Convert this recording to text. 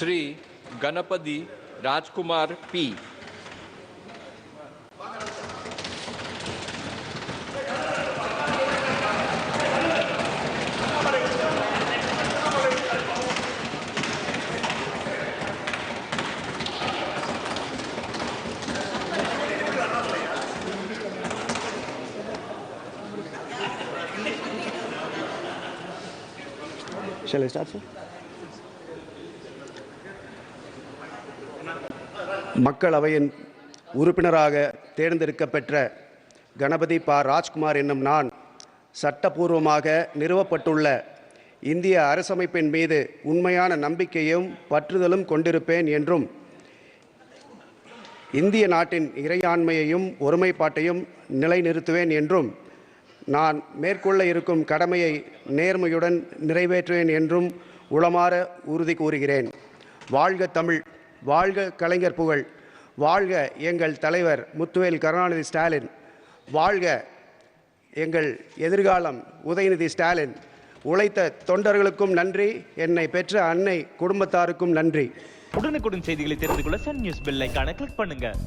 Shri Ganapati Rajkumar P Shall I start, sir? மக்களவையின் உறுப்பினராக தேர்ந்தெடுக்கப்பெற்ற கணபதி பா. ராஜ்குமார் என்னும் நான் சட்டபூர்வமாக நிறுவப்பட்டுள்ள இந்திய அரசமைப்பின் மீது உண்மையான நம்பிக்கையும் பற்றுதலும் கொண்டிருப்பேன் என்றும் இந்திய நாட்டின் இறையாண்மையையும் ஒருமைப்பாட்டையும் நிலைநிறுத்துவேன் என்றும் நான் மேற்கொள்ள இருக்கும் கடமையை நேர்மையுடன் நிறைவேற்றுவேன் என்றும் உளமாற உறுதி கூறுகிறேன். வாழ்க தமிழ். வாழ்க கலைஞர் புகழ். வாழ்க எங்கள் தலைவர் முத்துவேல் கருணாநிதி ஸ்டாலின். வாழ்க எங்கள் எதிர்காலம் உதயநிதி ஸ்டாலின். உழைத்த தொண்டர்களுக்கும் நன்றி. என்னை பெற்ற அன்னை குடும்பத்தாருக்கும் நன்றி. உடனுக்குடன் செய்திகளை தெரிந்து கொள்ள சன் நியூஸ் பெல் ஐகானை கிளிக் பண்ணுங்கள்